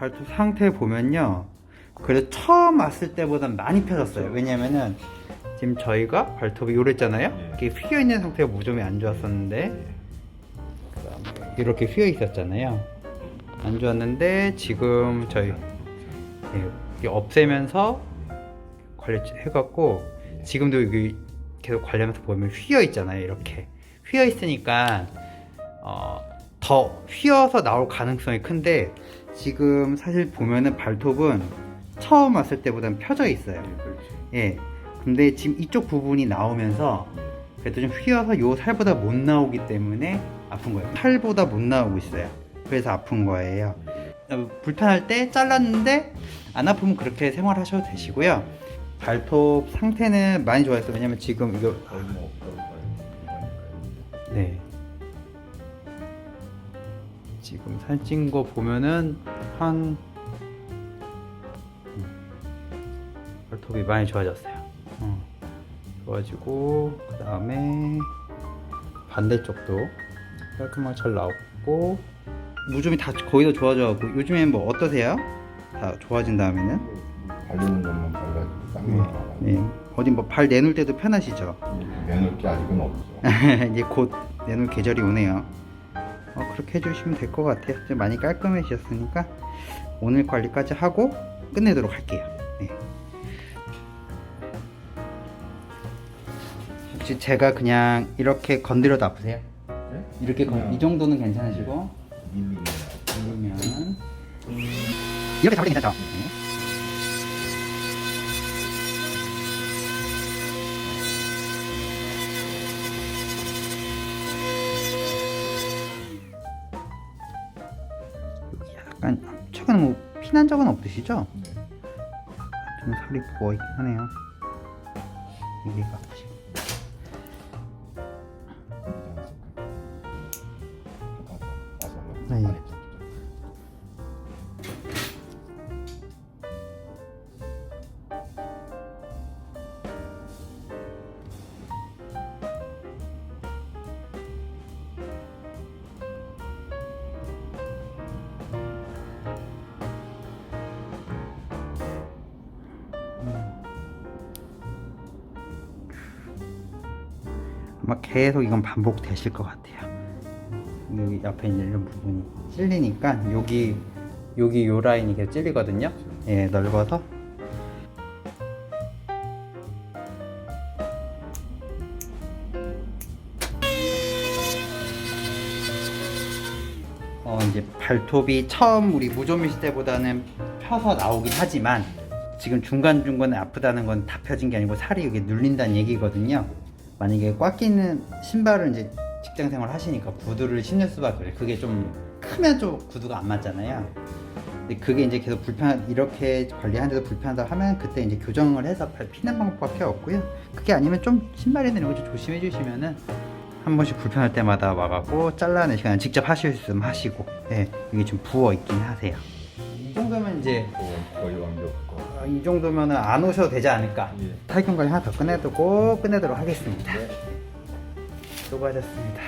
발톱 상태 보면요. 그래도 처음 왔을 때보다 많이 펴졌어요. 왜냐면은 지금 저희가 발톱이 요랬잖아요. 예. 이게 휘어 있는 상태가 무좀이 안 좋았었는데 그다음에 이렇게 휘어 있었잖아요. 안 좋았는데 지금 저희 예, 이게 없애면서 관리 해갖고 지금도 여기 계속 관리하면서 보면 휘어 있잖아요. 이렇게 휘어 있으니까 어, 더 휘어서 나올 가능성이 큰데 지금 사실 보면은 발톱은 처음 왔을 때보다는 펴져 있어요. 그렇지. 예. 근데 지금 이쪽 부분이 나오면서 그래도 좀 휘어서 요 살보다 못 나오기 때문에 아픈 거예요. 살보다 못 나오고 있어요. 그래서 아픈 거예요. 어, 불편할 때 잘랐는데 안 아프면 그렇게 생활하셔도 되시고요. 발톱 상태는 많이 좋아졌어요. 왜냐면 지금 이거. 네. 지금 살찐 거 보면은 한 음, 발톱이 많이 좋아졌어요. 어. 좋아지고 그 다음에 반대쪽도 깔끔하게 잘 나왔고 무좀이 다 거의 다 좋아져갖고 요즘엔 뭐 어떠세요? 다 좋아진 다음에는? 바르는 것만 발라주고 네. 안 네. 어디 뭐 발 내놓을 때도 편하시죠? 내놓을 게 아직은 없어. 이제 곧 내놓을 계절이 오네요. 어, 그렇게 해주시면 될 것 같아요. 좀 많이 깔끔해지셨으니까 오늘 관리까지 하고 끝내도록 할게요. 네. 혹시 제가 그냥 이렇게 건드려도 아프세요? 네? 이렇게 건, 이 정도는 괜찮으시고 밀리면 누르면 이렇게 잡을 때 괜찮죠? 네. 약간 최근에 뭐 피난 적은 없으시죠? 네. 좀 살이 부어 있긴 하네요. 여기가 아프시고. 네. 아마 계속 이건 반복되실 것 같아요. 여기 옆에 이런 부분이 찔리니까 여기 여기 요 라인이 계속 찔리거든요. 예, 넓어서 어 이제 발톱이 처음 우리 무좀일 때보다는 펴서 나오긴 하지만 지금 중간 중간에 아프다는 건 다 펴진 게 아니고 살이 여기 눌린다는 얘기거든요. 만약에 꽉 끼는 신발을 이제 직장 생활 하시니까 구두를 신을 수밖에 없어요. 그게 좀 크면 좀 구두가 안 맞잖아요. 근데 그게 이제 계속 불편 이렇게 관리하는데도 불편하다 하면 그때 이제 교정을 해서 발 피는 방법밖에 없고요. 그게 아니면 좀 신발이나 이런 거좀 조심해 주시면은 한 번씩 불편할 때마다 와가고 잘라내 시간 직접 하실 수 있으면 하시고 예 이게 좀 부어 있긴 하세요. 이 정도면 이제 거- 거의 완벽하고. 어, 이 정도면 안 오셔도 되지 않을까. 예. 탈균 관리 하나 더 끝내두고 끝내도록 하겠습니다. 수고하셨습니다.